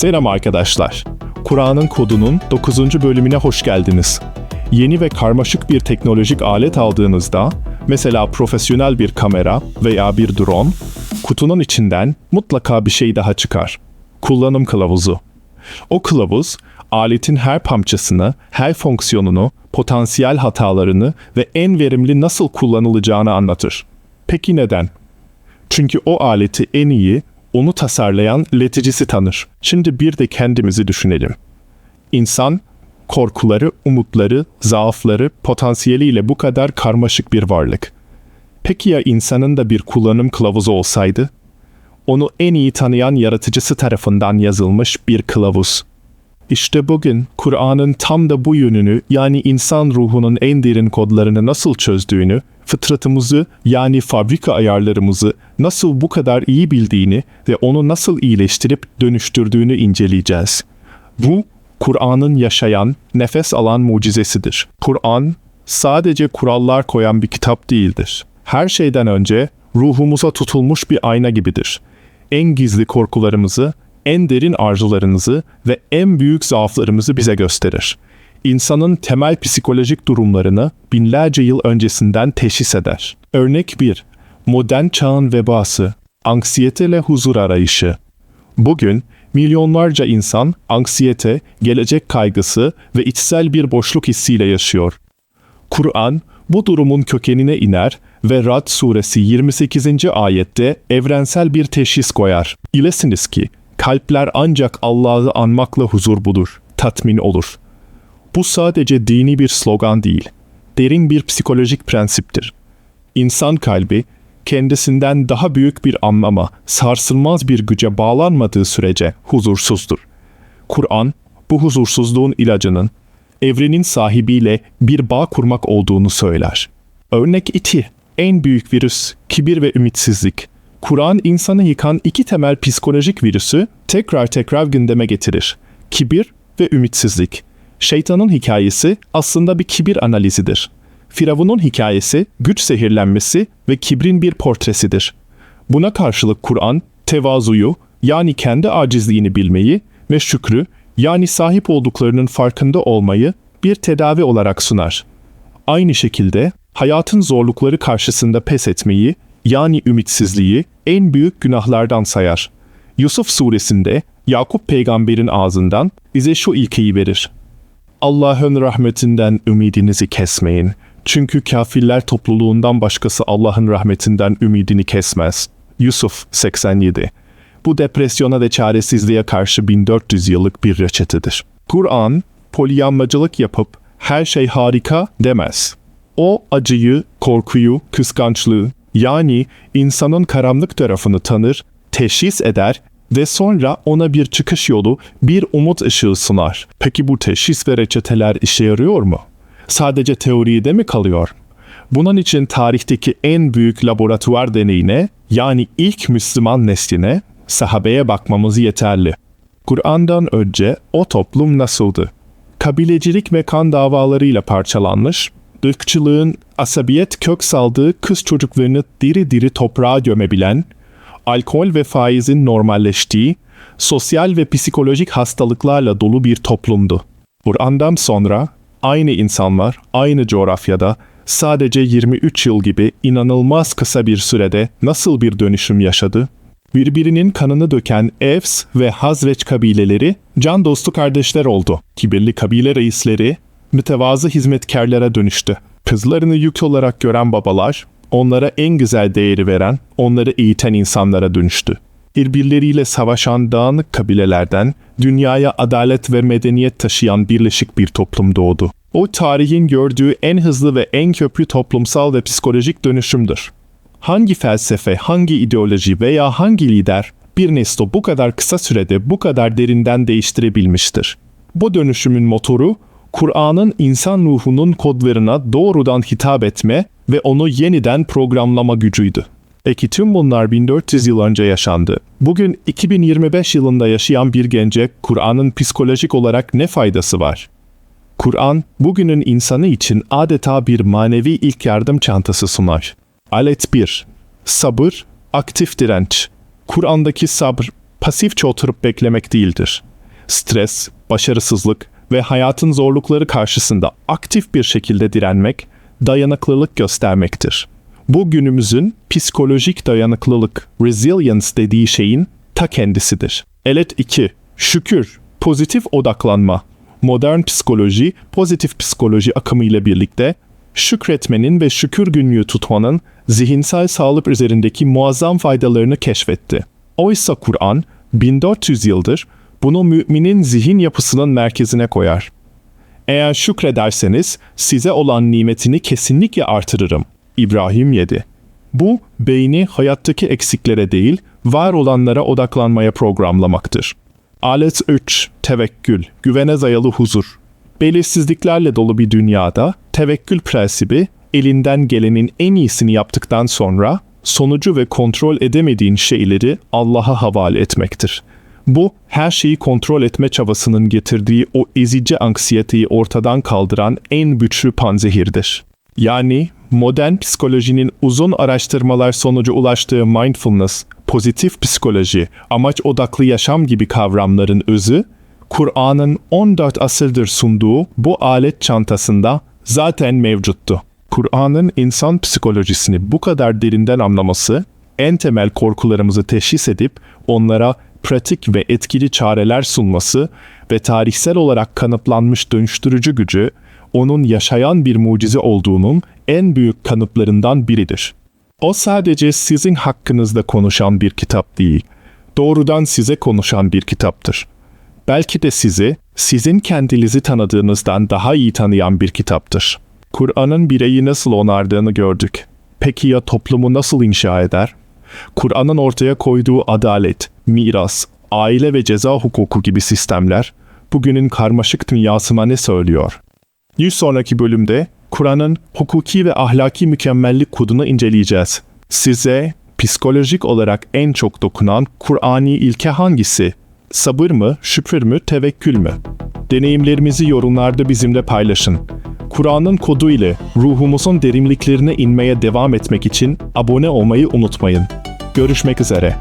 Selam arkadaşlar. Kur'an'ın kodunun 9. bölümüne hoş geldiniz. Yeni ve karmaşık bir teknolojik alet aldığınızda, mesela profesyonel bir kamera veya bir drone, kutunun içinden mutlaka bir şey daha çıkar. Kullanım kılavuzu. O kılavuz, aletin her parçasını, her fonksiyonunu, potansiyel hatalarını ve en verimli nasıl kullanılacağını anlatır. Peki neden? Çünkü o aleti en iyi, onu tasarlayan üreticisi tanır. Şimdi bir de kendimizi düşünelim. İnsan, korkuları, umutları, zaafları, potansiyeliyle bu kadar karmaşık bir varlık. Peki ya insanın da bir kullanım kılavuzu olsaydı? Onu en iyi tanıyan yaratıcısı tarafından yazılmış bir kılavuz. İşte bugün Kur'an'ın tam da bu yönünü yani insan ruhunun en derin kodlarını nasıl çözdüğünü, fıtratımızı yani fabrika ayarlarımızı nasıl bu kadar iyi bildiğini ve onu nasıl iyileştirip dönüştürdüğünü inceleyeceğiz. Bu Kur'an'ın yaşayan, nefes alan mucizesidir. Kur'an sadece kurallar koyan bir kitap değildir. Her şeyden önce ruhumuza tutulmuş bir ayna gibidir. En gizli korkularımızı, en derin arzularınızı ve en büyük zaaflarımızı bize gösterir. İnsanın temel psikolojik durumlarını binlerce yıl öncesinden teşhis eder. Örnek 1. Modern çağın vebası, anksiyete ile huzur arayışı. Bugün milyonlarca insan anksiyete, gelecek kaygısı ve içsel bir boşluk hissiyle yaşıyor. Kur'an bu durumun kökenine iner ve Rad suresi 28. ayette evrensel bir teşhis koyar. İlesiniz ki kalpler ancak Allah'ı anmakla huzur bulur, tatmin olur. Bu sadece dini bir slogan değil, derin bir psikolojik prensiptir. İnsan kalbi, kendisinden daha büyük bir anlama, sarsılmaz bir güce bağlanmadığı sürece huzursuzdur. Kur'an, bu huzursuzluğun ilacının, evrenin sahibiyle bir bağ kurmak olduğunu söyler. Örnek 2. En büyük virüs, kibir ve ümitsizlik. Kur'an insanı yıkan iki temel psikolojik virüsü tekrar tekrar gündeme getirir. Kibir ve ümitsizlik. Şeytanın hikayesi aslında bir kibir analizidir. Firavun'un hikayesi güç zehirlenmesi ve kibrin bir portresidir. Buna karşılık Kur'an tevazuyu yani kendi acizliğini bilmeyi ve şükrü yani sahip olduklarının farkında olmayı bir tedavi olarak sunar. Aynı şekilde hayatın zorlukları karşısında pes etmeyi yani ümitsizliği en büyük günahlardan sayar. Yusuf suresinde Yakup peygamberin ağzından bize şu ilkeyi verir. Allah'ın rahmetinden ümidinizi kesmeyin. Çünkü kafirler topluluğundan başkası Allah'ın rahmetinden ümidini kesmez. Yusuf 87 Bu depresyona ve çaresizliğe karşı 1400 yıllık bir reçetedir. Kur'an, polyanmacılık yapıp her şey harika demez. O acıyı, korkuyu, kıskançlığı, yani insanın karanlık tarafını tanır, teşhis eder ve sonra ona bir çıkış yolu, bir umut ışığı sunar. Peki bu teşhis ve reçeteler işe yarıyor mu? Sadece teoride mi kalıyor? Bunun için tarihteki en büyük laboratuvar deneyine, yani ilk Müslüman nesline, sahabeye bakmamız yeterli. Kur'an'dan önce o toplum nasıldı? Kabilecilik ve kan davalarıyla parçalanmış, ırkçılığın asabiyet kök saldığı kız çocuklarını diri diri toprağa gömebilen, alkol ve faizin normalleştiği, sosyal ve psikolojik hastalıklarla dolu bir toplumdu. Kur'an'dan sonra aynı insanlar aynı coğrafyada sadece 23 yıl gibi inanılmaz kısa bir sürede nasıl bir dönüşüm yaşadı? Birbirinin kanını döken Evs ve Hazreç kabileleri can dostu kardeşler oldu. Kibirli kabile reisleri mütevazı hizmetkarlara dönüştü. Kızlarını yük olarak gören babalar, onlara en güzel değeri veren, onları eğiten insanlara dönüştü. Birbirleriyle savaşan dağınık kabilelerden dünyaya adalet ve medeniyet taşıyan birleşik bir toplum doğdu. O tarihin gördüğü en hızlı ve en köprü toplumsal ve psikolojik dönüşümdür. Hangi felsefe, hangi ideoloji veya hangi lider bir nesli bu kadar kısa sürede bu kadar derinden değiştirebilmiştir? Bu dönüşümün motoru Kur'an'ın insan ruhunun kodlarına doğrudan hitap etme ve onu yeniden programlama gücüydü. Peki tüm bunlar 1400 yıl önce yaşandı. Bugün 2025 yılında yaşayan bir gence Kur'an'ın psikolojik olarak ne faydası var? Kur'an, bugünün insanı için adeta bir manevi ilk yardım çantası sunar. Alet 1. Sabır, aktif direnç. Kur'an'daki sabır, pasifçe oturup beklemek değildir. Stres, başarısızlık ve hayatın zorlukları karşısında aktif bir şekilde direnmek, dayanıklılık göstermektir. Bu günümüzün psikolojik dayanıklılık, resilience dediği şeyin ta kendisidir. Elet 2. Şükür, pozitif odaklanma. Modern psikoloji, pozitif psikoloji akımı ile birlikte şükretmenin ve şükür günlüğü tutmanın zihinsel sağlık üzerindeki muazzam faydalarını keşfetti. Oysa Kur'an 1400 yıldır bunu müminin zihin yapısının merkezine koyar. Eğer şükrederseniz size olan nimetini kesinlikle artırırım. İbrahim 7. Bu beyni hayattaki eksiklere değil, var olanlara odaklanmaya programlamaktır. Alet 3. Tevekkül, güvene dayalı huzur. Belirsizliklerle dolu bir dünyada tevekkül prensibi elinden gelenin en iyisini yaptıktan sonra sonucu ve kontrol edemediğin şeyleri Allah'a havale etmektir. Bu her şeyi kontrol etme çabasının getirdiği o ezici anksiyeteyi ortadan kaldıran en güçlü panzehirdir. Yani modern psikolojinin uzun araştırmalar sonucu ulaştığı mindfulness, pozitif psikoloji, amaç odaklı yaşam gibi kavramların özü, Kur'an'ın 14 asırdır sunduğu bu alet çantasında zaten mevcuttu. Kur'an'ın insan psikolojisini bu kadar derinden anlaması, en temel korkularımızı teşhis edip onlara pratik ve etkili çareler sunması ve tarihsel olarak kanıtlanmış dönüştürücü gücü, onun yaşayan bir mucize olduğunun en büyük kanıtlarından biridir. O sadece sizin hakkınızda konuşan bir kitap değil, doğrudan size konuşan bir kitaptır. Belki de sizi, sizin kendinizi tanıdığınızdan daha iyi tanıyan bir kitaptır. Kur'an'ın bireyi nasıl onardığını gördük. Peki ya toplumu nasıl inşa eder? Kur'an'ın ortaya koyduğu adalet, miras, aile ve ceza hukuku gibi sistemler bugünün karmaşık dünyasına ne söylüyor? Bir sonraki bölümde Kur'an'ın hukuki ve ahlaki mükemmellik kodunu inceleyeceğiz. Size psikolojik olarak en çok dokunan Kur'ani ilke hangisi? Sabır mı, şükür mü, tevekkül mü? Deneyimlerimizi yorumlarda bizimle paylaşın. Kur'an'ın kodu ile ruhumuzun derinliklerine inmeye devam etmek için abone olmayı unutmayın. Görüşmek üzere.